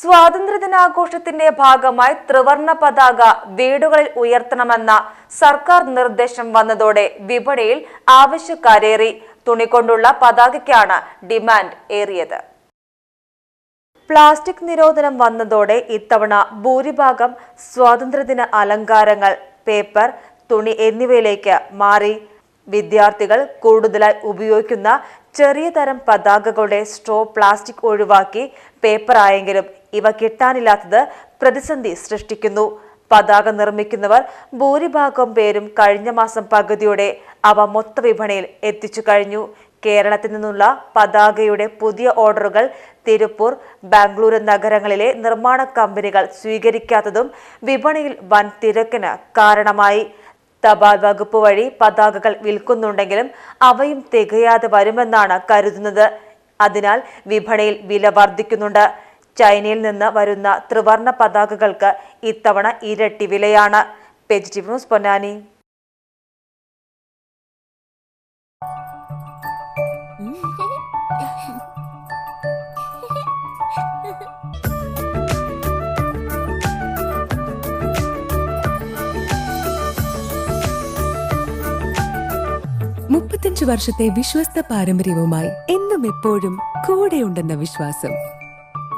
സ്വാതന്ത്ര്യദിനാഘോഷത്തിന്റെ ഭാഗമായി ത്രിവർണ പതാക വീടുകളിൽ ഉയർത്തണമെന്ന സർക്കാർ നിർദ്ദേശം വന്നതോടെ വിപണിയിൽ ആവശ്യക്കാരേറി. തുണികൊണ്ടുള്ള പതാകയ്ക്കാണ് ഡിമാൻഡ് ഏറിയത്. പ്ലാസ്റ്റിക് നിരോധനം വന്നതോടെ ഇത്തവണ ഭൂരിഭാഗം സ്വാതന്ത്ര്യദിന അലങ്കാരങ്ങൾ പേപ്പർ തുണി എന്നിവയിലേക്ക് മാറി. വിദ്യാർത്ഥികൾ കൂടുതലായി ഉപയോഗിക്കുന്ന ചെറിയ തരം പതാകകളുടെ സ്ട്രോ പ്ലാസ്റ്റിക് ഒഴിവാക്കി. പേപ്പർ ആയെങ്കിലും ഇവ കിട്ടാനില്ലാത്തത് പ്രതിസന്ധി സൃഷ്ടിക്കുന്നു. പതാക നിർമ്മിക്കുന്നവർ ഭൂരിഭാഗം പേരും കഴിഞ്ഞ മാസം പകുതിയോടെ അവ മൊത്ത വിപണിയിൽ എത്തിച്ചു കഴിഞ്ഞു. കേരളത്തിൽ നിന്നുള്ള പതാകയുടെ പുതിയ ഓർഡറുകൾ തിരുപ്പൂർ ബാംഗ്ലൂരു നഗരങ്ങളിലെ നിർമ്മാണ കമ്പനികൾ സ്വീകരിക്കാത്തതും വിപണിയിൽ വൻ തിരക്കിന് കാരണമായി. തപാൽ വകുപ്പ് വഴി പതാകകൾ വിൽക്കുന്നുണ്ടെങ്കിലും അവയും തികയാതെ വരുമെന്നാണ് കരുതുന്നത്. അതിനാൽ വിപണിയിൽ വില വർദ്ധിക്കുന്നുണ്ട്. ചൈനയിൽ നിന്ന് വരുന്ന ത്രിവർണ പതാകകൾക്ക് ഇത്തവണ ഇരട്ടി വിലയാണ്. Positive news Ponnani. മുപ്പത്തഞ്ച് വർഷത്തെ വിശ്വസ്ത പാരമ്പര്യവുമായി എന്നും എപ്പോഴും കൂടെയുണ്ടെന്ന വിശ്വാസം.